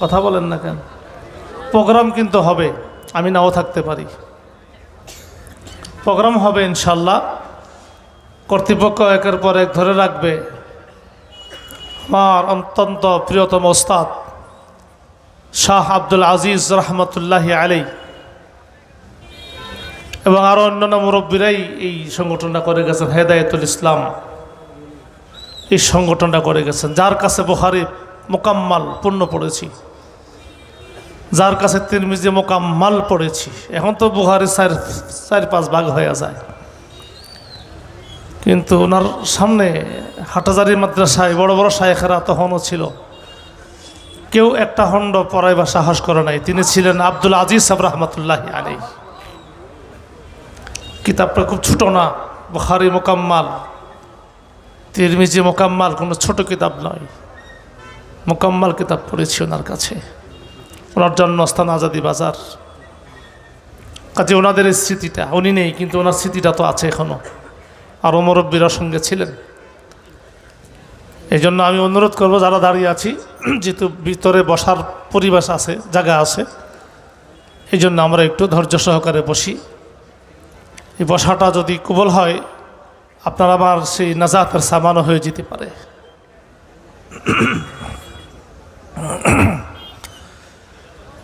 কথা বলেন না কেন? প্রোগ্রাম কিন্তু হবে, আমি নাও থাকতে পারি। প্রোগ্রাম হবে ইনশাল্লাহ। কর্তৃপক্ষ একের পর এক ধরে রাখবে। আমার অত্যন্ত প্রিয়তম ওস্তাদ শাহ আব্দুল আজিজ রহমতুল্লাহ আলী এবং আরও অন্যান্য মুরব্বীরাই এই সংগঠনটা করে গেছেন, হেদায়তুল ইসলাম। এই সংগঠনটা করে গেছেন। যার কাছে বুহারি মোকাম্মাল পূর্ণ পড়েছি। যার কাছে তিরমিজি মোকাম্মাল পড়েছি। এখন তো বুহারি চার চার, পাঁচ ভাগ হয়ে যায়। কিন্তু ওনার সামনে হাটাজারি মাদ্রাসায় বড় বড় শায়েখেরা তখনও ছিল। কেউ একটা হন্ড পড়াইবার সাহস করে নাই। তিনি ছিলেন আব্দুল আজিজ সাব রহমতুল্লাহ আলী কিতাবটা খুব ছোট না বুখারি মোকাম্মাল। তিরমিজি মোকাম্মাল কোনো ছোট কিতাব নয়। মোকাম্মাল কিতাব পড়েছি ওনার কাছে। ওনার জন্মস্থান আজাদি বাজার। কাজে ওনাদের এই স্মৃতিটা, উনি নেই, কিন্তু ওনার স্মৃতিটা তো আছে এখনও আর মুরব্বীরা সঙ্গে ছিলেন। এই জন্য আমি অনুরোধ করব, যারা দাঁড়িয়ে আছি, যেহেতু ভিতরে বসার পরিবেশ আছে, জায়গা আছে এই জন্য আমরা একটু ধৈর্য সহকারে বসি। এই বসাটা যদি কুবল হয়, আপনার আবার সেই নাজাতের সামানও হয়ে যেতে পারে।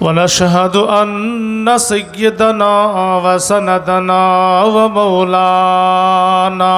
ونشهد أن سيدنا وسندنا ومولانا